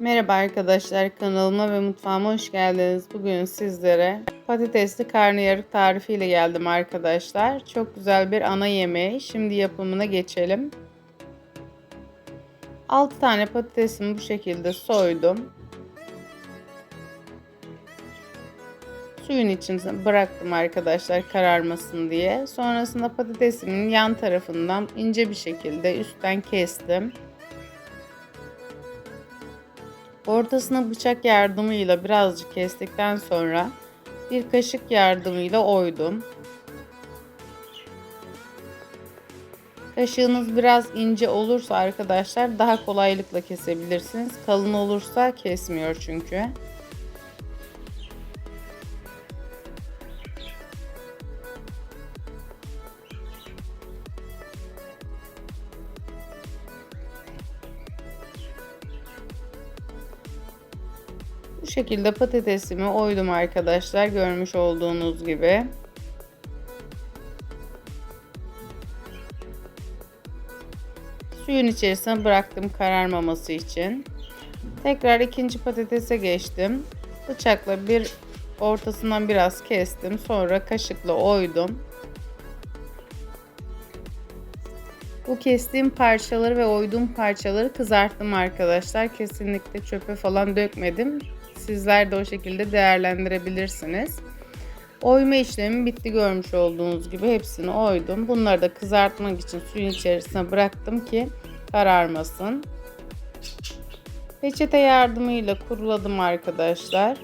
Merhaba arkadaşlar kanalıma ve mutfağıma hoş geldiniz. Bugün sizlere patatesli karnıyarık tarifiyle geldim arkadaşlar. Çok güzel bir ana yemeği. Şimdi yapımına geçelim. 6 tane patatesimi bu şekilde soydum. Suyun içine bıraktım arkadaşlar kararmasın diye. Sonrasında patatesimin yan tarafından ince bir şekilde üstten kestim. Ortasına bıçak yardımıyla birazcık kestikten sonra bir kaşık yardımıyla oydum. Kaşığınız biraz ince olursa arkadaşlar daha kolaylıkla kesebilirsiniz. Kalın olursa kesmiyor çünkü. Şekilde patatesimi oydum arkadaşlar. Görmüş olduğunuz gibi. Suyun içerisine bıraktım kararmaması için. Tekrar ikinci patatese geçtim. Bıçakla bir ortasından biraz kestim. Sonra kaşıkla oydum. Bu kestiğim parçaları ve oyduğum parçaları kızarttım arkadaşlar. Kesinlikle çöpe falan dökmedim. Sizler de o şekilde değerlendirebilirsiniz. Oyma işlemi bitti görmüş olduğunuz gibi hepsini oydum. Bunları da kızartmak için suyun içerisine bıraktım ki kararmasın. Peçete yardımıyla kuruladım arkadaşlar.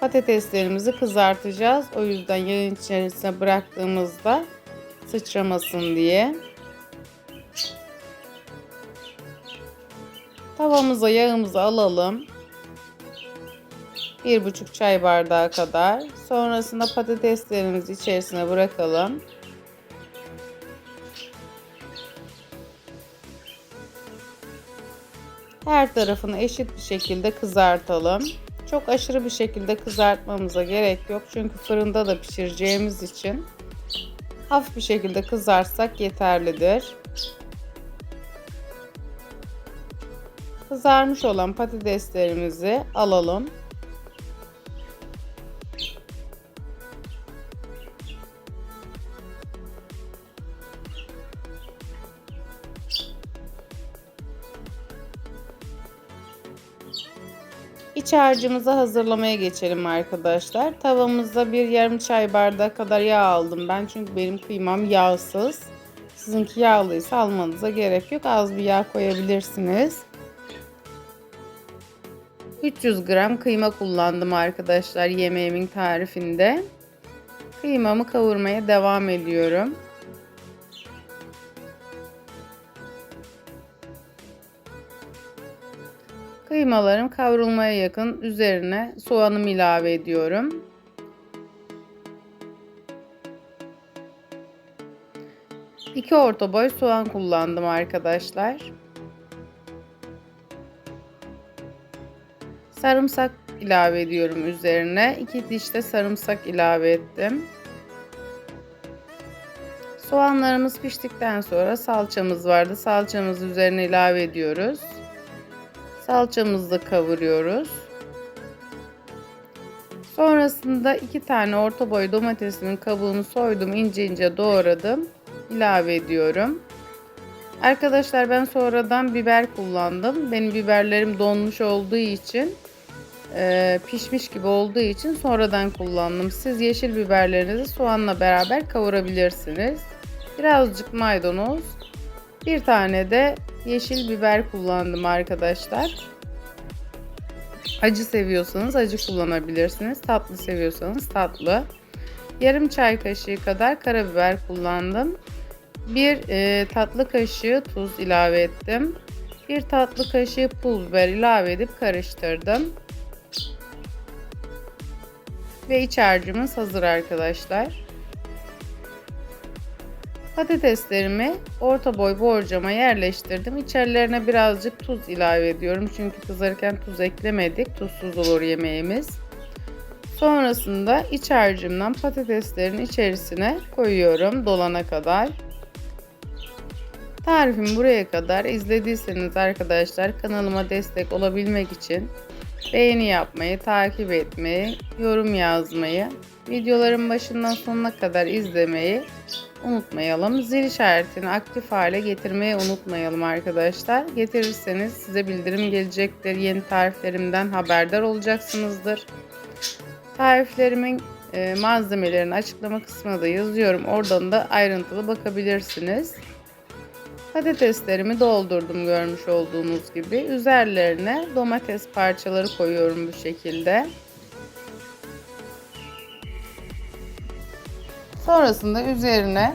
Patateslerimizi kızartacağız. O yüzden yağın içerisine bıraktığımızda sıçramasın diye. Tavamıza yağımızı alalım. Bir buçuk çay bardağı kadar. Sonrasında patateslerimizi içerisine bırakalım. Her tarafını eşit bir şekilde kızartalım. Çok aşırı bir şekilde kızartmamıza gerek yok. Çünkü fırında da pişireceğimiz için hafif bir şekilde kızarsak yeterlidir. Kızarmış olan patateslerimizi alalım. İç harcımızı hazırlamaya geçelim arkadaşlar. Tavamızda bir yarım çay bardağı kadar yağ aldım ben. Çünkü benim kıymam yağsız. Sizinki yağlıysa almanıza gerek yok. Az bir yağ koyabilirsiniz. 300 gram kıyma kullandım arkadaşlar yemeğimin tarifinde. Kıymamı kavurmaya devam ediyorum. Kıymalarım kavrulmaya yakın üzerine soğanımı ilave ediyorum. İki orta boy soğan kullandım arkadaşlar. Sarımsak ilave ediyorum üzerine. 2 diş de sarımsak ilave ettim. Soğanlarımız piştikten sonra salçamız vardı. Salçamızı üzerine ilave ediyoruz. Salçamızı da kavuruyoruz. Sonrasında iki tane orta boy domatesimin kabuğunu soydum, ince ince doğradım. ilave ediyorum. Arkadaşlar ben sonradan biber kullandım. Benim biberlerim donmuş olduğu için e, pişmiş gibi olduğu için sonradan kullandım. Siz yeşil biberlerinizi soğanla beraber kavurabilirsiniz. Birazcık maydanoz, bir tane de yeşil biber kullandım arkadaşlar. Acı seviyorsanız acı kullanabilirsiniz. Tatlı seviyorsanız tatlı. Yarım çay kaşığı kadar karabiber kullandım. Bir e, tatlı kaşığı tuz ilave ettim. Bir tatlı kaşığı pul biber ilave edip karıştırdım. Ve iç harcımız hazır arkadaşlar. Patateslerimi orta boy borcama yerleştirdim. İçerilerine birazcık tuz ilave ediyorum. Çünkü kızarken tuz eklemedik. Tuzsuz olur yemeğimiz. Sonrasında iç harcımdan patateslerin içerisine koyuyorum dolana kadar. Tarifimi buraya kadar izlediyseniz arkadaşlar kanalıma destek olabilmek için beğeni yapmayı, takip etmeyi, yorum yazmayı, videoların başından sonuna kadar izlemeyi unutmayalım. Zil işaretini aktif hale getirmeyi unutmayalım arkadaşlar. Getirirseniz size bildirim gelecektir. Yeni tariflerimden haberdar olacaksınızdır. Tariflerimin e, malzemelerini açıklama kısmına da yazıyorum. Oradan da ayrıntılı bakabilirsiniz. Patateslerimi doldurdum görmüş olduğunuz gibi. Üzerlerine domates parçaları koyuyorum bu şekilde. Sonrasında üzerine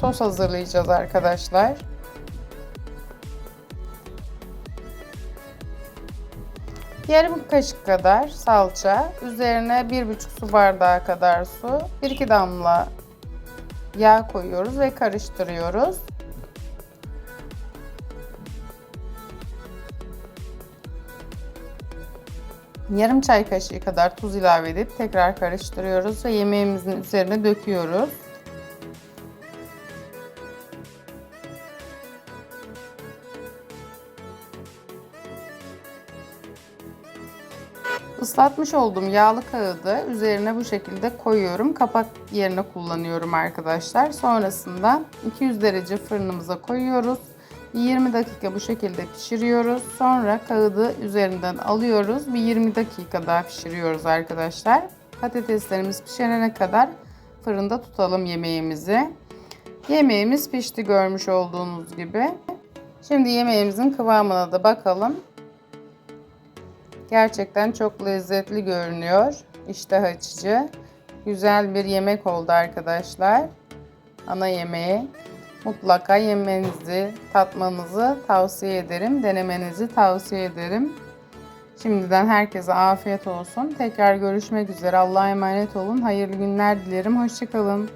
sos hazırlayacağız arkadaşlar. Yarım kaşık kadar salça, üzerine 1,5 su bardağı kadar su, 1-2 damla yağ koyuyoruz ve karıştırıyoruz. Yarım çay kaşığı kadar tuz ilave edip tekrar karıştırıyoruz ve yemeğimizin üzerine döküyoruz. Islatmış olduğum yağlı kağıdı üzerine bu şekilde koyuyorum. Kapak yerine kullanıyorum arkadaşlar. Sonrasında 200 derece fırınımıza koyuyoruz. 20 dakika bu şekilde pişiriyoruz. Sonra kağıdı üzerinden alıyoruz. Bir 20 dakika daha pişiriyoruz arkadaşlar. Patateslerimiz pişene kadar fırında tutalım yemeğimizi. Yemeğimiz pişti görmüş olduğunuz gibi. Şimdi yemeğimizin kıvamına da bakalım. Gerçekten çok lezzetli görünüyor. İştah açıcı. Güzel bir yemek oldu arkadaşlar. Ana yemeği. Mutlaka yemenizi, tatmanızı tavsiye ederim. Denemenizi tavsiye ederim. Şimdiden herkese afiyet olsun. Tekrar görüşmek üzere. Allah'a emanet olun. Hayırlı günler dilerim. Hoşçakalın.